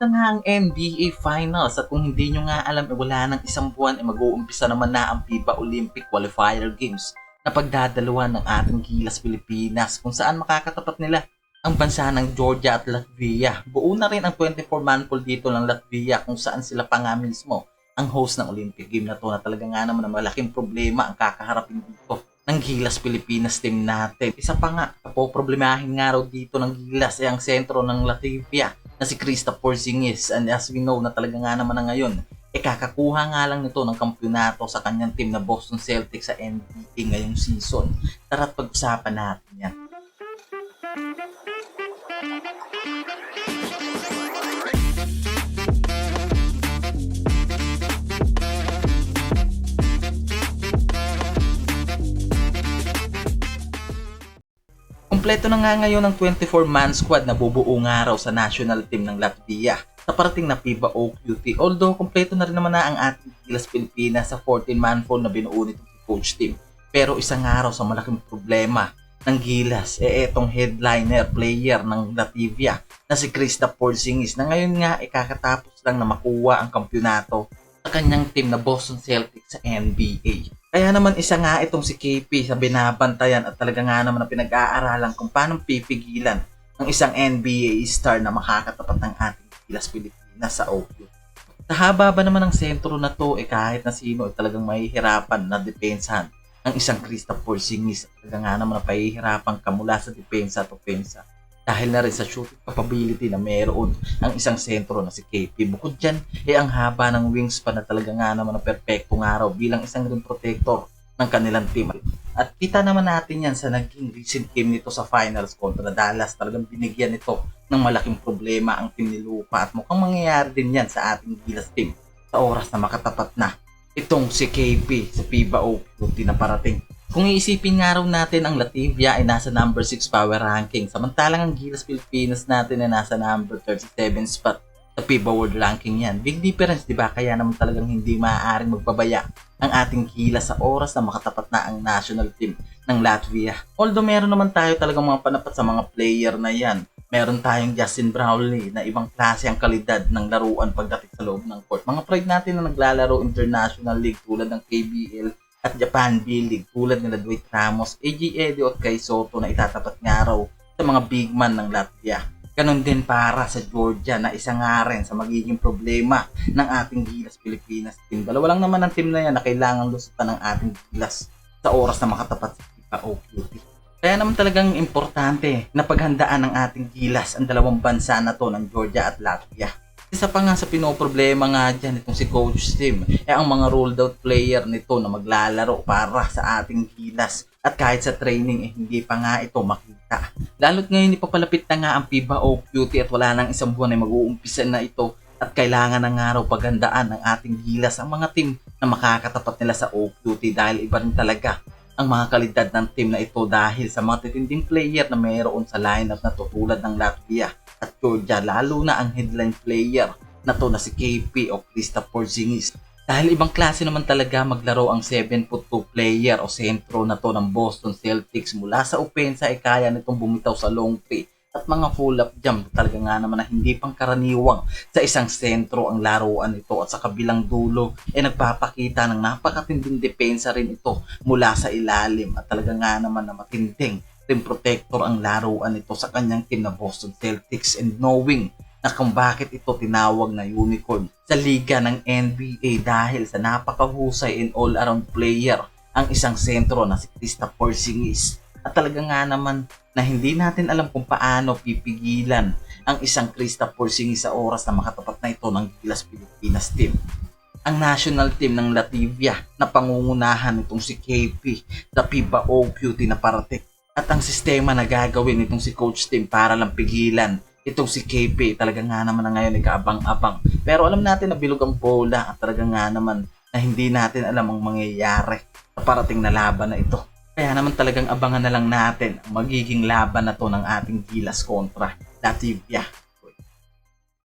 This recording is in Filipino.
na nga ang NBA Finals at kung hindi nyo nga alam, eh, wala nang isang buwan, eh, mag-uumpisa naman na ang FIBA Olympic Qualifier Games na pagdadalawan ng ating Gilas Pilipinas kung saan makakatapat nila ang bansa ng Georgia at Latvia. Buo na rin ang 24-man pool dito ng Latvia kung saan sila pa nga mismo ang host ng Olympic game na to na talaga nga naman ang malaking problema ang kakaharapin dito ng Gilas Pilipinas team natin. Isa pa nga, problemahin nga raw dito ng Gilas ay ang sentro ng Latvia na si Krista Porzingis and as we know na talaga nga naman na ngayon e kakakuha nga lang nito ng kampyonato sa kanyang team na Boston Celtics sa NBA ngayong season. Tara't pag-usapan natin yan. Kompleto na nga ngayon ang 24-man squad na bubuo nga raw sa national team ng Latvia sa parating na FIBA OQT. Although kompleto na rin naman na ang ating Gilas Pilipinas sa 14-man pool na binuo nitong si coach team. Pero isang araw sa malaking problema ng Gilas, eh etong headliner player ng Latvia na si Krista Porzingis na ngayon nga ikakatapos lang na makuha ang kampyonato sa kanyang team na Boston Celtics sa NBA. Kaya naman isa nga itong si KP sa binabantayan at talaga nga naman na pinag-aaralan kung paano pipigilan ang isang NBA star na makakatapat ng ating Gilas Pilipinas sa OQ. Sa haba ba naman ng sentro na to, eh kahit na sino ay talagang mahihirapan na depensahan ng isang Krista Porzingis. Talaga nga naman na pahihirapan ka sa depensa at opensa dahil na rin sa shooting capability na meron ang isang sentro na si KP. Bukod dyan, eh ang haba ng wingspan na talaga nga naman na perfectong araw bilang isang ring protector ng kanilang team. At kita naman natin yan sa naging recent game nito sa finals kontra Dallas. Talagang binigyan nito ng malaking problema ang team ni Lupa at mukhang mangyayari din yan sa ating Gilas team sa oras na makatapat na itong si KP sa FIBA OQT na parating. Kung iisipin nga raw natin ang Latvia ay nasa number 6 power ranking, samantalang ang Gilas Pilipinas natin ay nasa number 37 spot sa FIBA World Ranking yan. Big difference, di ba? Kaya naman talagang hindi maaaring magpabaya ang ating Gilas sa oras na makatapat na ang national team ng Latvia. Although meron naman tayo talagang mga panapat sa mga player na yan. Meron tayong Justin Brownlee na ibang klase ang kalidad ng laruan pagdating sa loob ng court. Mga pride natin na naglalaro international league tulad ng KBL at Japan B-League tulad nila Dwight Ramos, AJ Edio at Kai Soto na itatapat nga raw sa mga big man ng Latvia. Ganon din para sa Georgia na isa nga rin sa magiging problema ng ating Gilas Pilipinas team. Dalawa lang naman ang team na yan na kailangan lusutan ng ating Gilas sa oras na makatapat sa FIFA OQT. Kaya naman talagang importante na paghandaan ng ating Gilas ang dalawang bansa na to ng Georgia at Latvia isa pa nga sa pinoproblema nga dyan itong si Coach Tim, eh ang mga rolled out player nito na maglalaro para sa ating gilas. At kahit sa training, eh, hindi pa nga ito makita. Lalo't ngayon ipapalapit na nga ang FIBA OQT at wala nang isang buwan ay mag-uumpisa na ito at kailangan na nga raw pagandaan ng ating gilas ang mga team na makakatapat nila sa OQT dahil iba rin talaga ang mga kalidad ng team na ito dahil sa mga titinding player na mayroon sa lineup na to tulad ng Latvia at Georgia lalo na ang headline player na to na si KP o Krista Porzingis. Dahil ibang klase naman talaga maglaro ang 7'2 player o sentro na to ng Boston Celtics mula sa opensa ay kaya nitong bumitaw sa long play at mga full up jump talaga nga naman na hindi pang karaniwang sa isang sentro ang laruan ito at sa kabilang dulo ay nagpapakita ng napakatinding depensa rin ito mula sa ilalim at talaga nga naman na matinding rim protector ang laruan nito sa kanyang team na Boston Celtics and knowing na kung bakit ito tinawag na unicorn sa liga ng NBA dahil sa napakahusay and all-around player ang isang sentro na si Krista Porzingis. At talaga nga naman na hindi natin alam kung paano pipigilan ang isang Krista Porzingis sa oras na makatapat na ito ng Gilas Pilipinas team. Ang national team ng Latvia na pangungunahan nitong si KP sa FIBA OQT na parating at ang sistema na gagawin nitong si coach team para lang pigilan itong si KP talaga nga naman na ngayon ikaabang-abang pero alam natin na bilog ang bola at talaga nga naman na hindi natin alam ang mangyayari sa parating na laban na ito. Kaya naman talagang abangan na lang natin ang magiging laban na to ng ating Gilas kontra Latvia